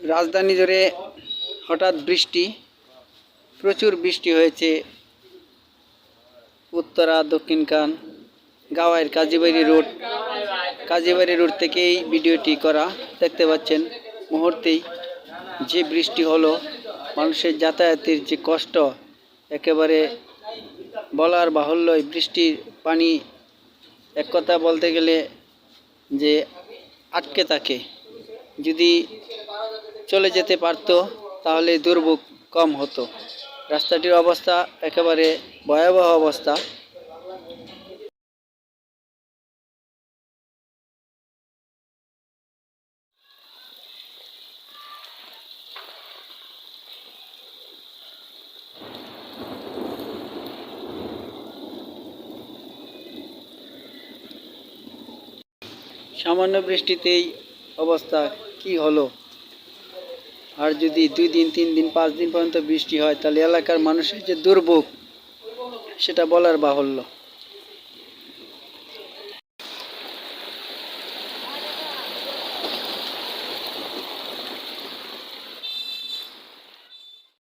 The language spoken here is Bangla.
রাজধানী জুড়ে হঠাৎ বৃষ্টি, প্রচুর বৃষ্টি হয়েছে উত্তরা, দক্ষিণ কান গাওয়াইয়ের কাজীবাড়ি রোড কাজীবাড়ি রোড থেকেই ভিডিওটি করা দেখতে পাচ্ছেন। মুহূর্তেই যে বৃষ্টি হলো, মানুষের যাতায়াতের যে কষ্ট, একেবারে বলার বাহুল্য এই বৃষ্টির পানি, এক কথা বলতে গেলে যে আটকে থাকে। যদি চলে যেতে পারতো, তাহলে দুর্ভোগ কম হতো। রাস্তাটির অবস্থা একেবারে ভয়াবহ অবস্থা। সামান্য বৃষ্টিতেই অবস্থা কি হলো? আর যদি দুই দিন, তিন দিন, পাঁচ দিন পর্যন্ত বৃষ্টি হয়, তাহলে এলাকার মানুষের যে দুর্ভোগ, সেটা বলার বাহুল্য।